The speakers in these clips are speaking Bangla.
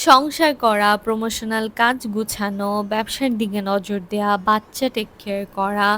সংসার করা প্রমোশনাল কাজ গুছানো ব্যবসার দিকে নজর দেওয়া বাচ্চা টেক কেয়ার করা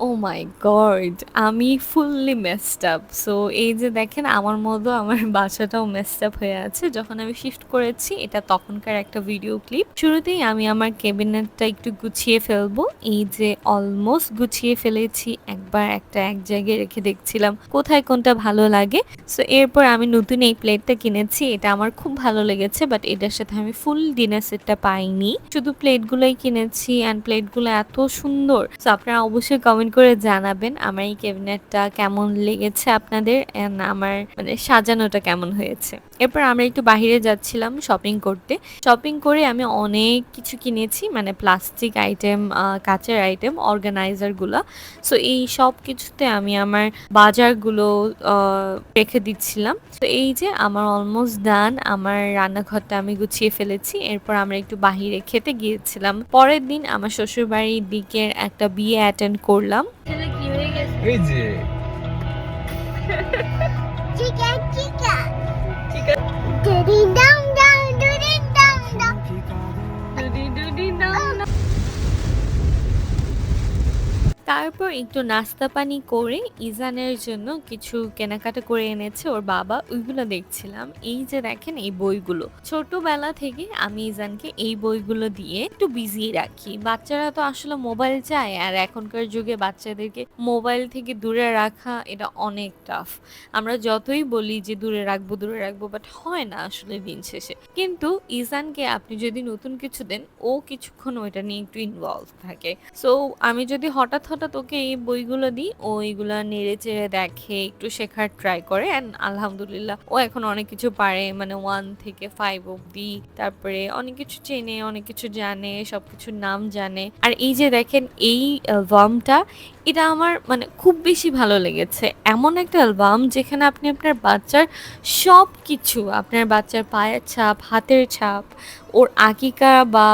ও মাই গড আমি ফুললি মেসড আপ সো এই যে দেখেন, আমার মতো আমার বাসাটাও মেসড আপ হয়ে আছে। যখন আমি শিফট করেছি, এটা তখনকার একটা ভিডিও ক্লিপ শুরুতেই আমি আমার ক্যাবিনেটটা একটু গুছিয়ে ফেলব। এই যে অলমোস্ট গুছিয়ে ফেলেছি, একবার একটা এক জায়গায় রেখে দেখছিলাম কোথায় কোনটা ভালো লাগে। সো এরপর আমি নতুন এই প্লেটটা কিনেছি, এটা আমার খুব ভালো লেগেছে বাট এটার সাথে আমি ফুল ডিনার সেটটা পাইনি। শুধু প্লেটগুলোই কিনেছি অ্যান্ড প্লেটগুলো এত সুন্দর। সো আপনারা অবশ্যই কমেন্ট করে জানাবেন আমার এই ক্যাবিনেটটা কেমন লেগেছে আপনাদের অ্যান্ড আমার মানে সাজানোটা কেমন হয়েছে। এরপর আমরা একটু বাহিরে যাচ্ছিলাম শপিং করতে। শপিং করে আমি অনেক কিছু কিনেছি মানে প্লাস্টিক আইটেম কাচের আইটেম অর্গানাইজারগুলো সো এই সব কিছুতে আমি আমার বাজারগুলো আহ, রেখে দিচ্ছিলাম। তো এই যে আমার অলমোস্ট ডান আমার রান্নাঘরটা আমি গুছিয়ে ফেলেছি। এরপর আমরা একটু বাহিরে খেতে গিয়েছিলাম। পরের দিন আমার শ্বশুর বাড়ির দিকের একটা বিয়ে অ্যাটেন্ড করলাম। এই যে getting down. তারপর একটু নাস্তা পানি করে ইজানের জন্য কিছু কেনাকাটা করে এনেছে ওর বাবা, ওইগুলো দেখছিলাম। এই যে দেখেন এই বইগুলো। ছোটবেলা থেকে আমি ইজানকে এই বইগুলো দিয়ে একটু বিজি রাখি। বাচ্চারা তো আসলে মোবাইল চায় আর এখনকার যুগে বাচ্চাদেরকে মোবাইল থেকে দূরে রাখা এটা অনেক টাফ আমরা যতই বলি যে দূরে রাখব দূরে রাখব বাট হয় না আসলে দিন শেষে। কিন্তু ইজানকে আপনি যদি নতুন কিছু দেন, ও কিছুক্ষণ ওইটা নিয়ে একটু ইনভলভ থাকে। সো আমি যদি হঠাৎ হঠাৎ তোকে এই বইগুলো দিই। ও এইগুলো নেড়ে চেড়ে দেখে, একটু শেখার ট্রাই করে। অ্যান্ড আলহামদুলিল্লাহ, ও এখন অনেক কিছু পারে। মানে ওয়ান থেকে ফাইভ অব্দি তারপরে অনেক কিছু চেনে, অনেক কিছু জানে সব কিছুর নাম জানে। আর এই যে দেখেন, এই অ্যালবামটা এটা আমার মানে খুব বেশি ভালো লেগেছে। এমন একটা অ্যালবাম যেখানে আপনি আপনার বাচ্চার সব কিছু আপনার বাচ্চার পায়ের ছাপ, হাতের ছাপ, ওর আকিকা বা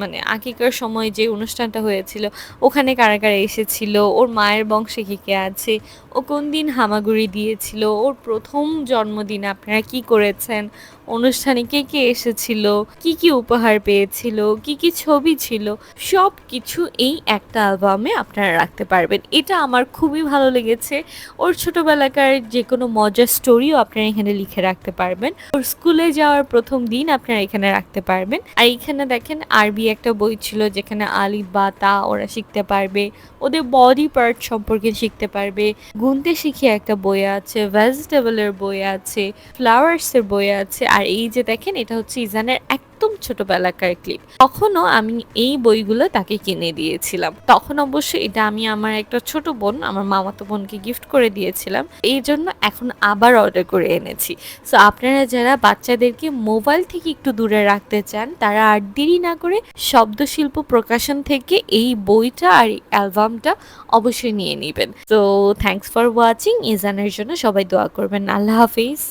মানে আকিকার সময় যে অনুষ্ঠানটা হয়েছিল, ওখানে কারা কারা এসেছিল, ওর মায়ের বংশে কে কে আছে, ও কোন দিন হামাগুড়ি দিয়েছিল, ওর প্রথম জন্মদিনে আপনারা কি করেছেন অনুষ্ঠানে কে কে এসেছিল, কি কি উপহার পেয়েছিল, কি কি ছবি ছিল সব কিছু এই একটা অ্যালবামে আপনারা রাখতে পারবেন। এটা আমার খুবই ভালো লেগেছে। ওর ছোটবেলাকার যে কোনো মজার স্টোরিও আপনারা এখানে লিখে রাখতে পারবেন। ওর স্কুলে যাওয়ার প্রথম দিন আপনারা এখানে রাখতে পারবেন। আর এখানে দেখেন আরবি একটা বই ছিল যেখানে আলিফ বা তা ওরা শিখতে পারবে। ওদের বডি পার্ট সম্পর্কে শিখতে পারবে। গুনতে শিখে একটা বই আছে ভেজিটেবলের বই আছে ফ্লাওয়ার্সের বই আছে আর এই যে দেখেন, এটা হচ্ছে ইজানের একদম ছোটবেলাকার ক্লিপ তখনও আমি এই বইগুলো তাকে কিনে দিয়েছিলাম। তখন অবশ্য এটা আমি আমার একটা ছোট বোন, আমার মামাতো বোনকে গিফট করে দিয়েছিলাম। এই জন্য এখন আবার অর্ডার করে এনেছি। সো আপনারা যারা বাচ্চাদেরকে মোবাইল থেকে একটু দূরে রাখতে চান, তারা আর দেরি না করে শব্দশিল্প প্রকাশন থেকে এই বইটা আর অ্যালবামটা অবশ্যই নিয়ে নেবেন। তো থ্যাঙ্কস ফর ওয়াচিং ইজানের জন্য সবাই দোয়া করবেন। আল্লাহ হাফিজ।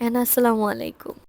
অ্যান্ড আসসালামু আলাইকুম।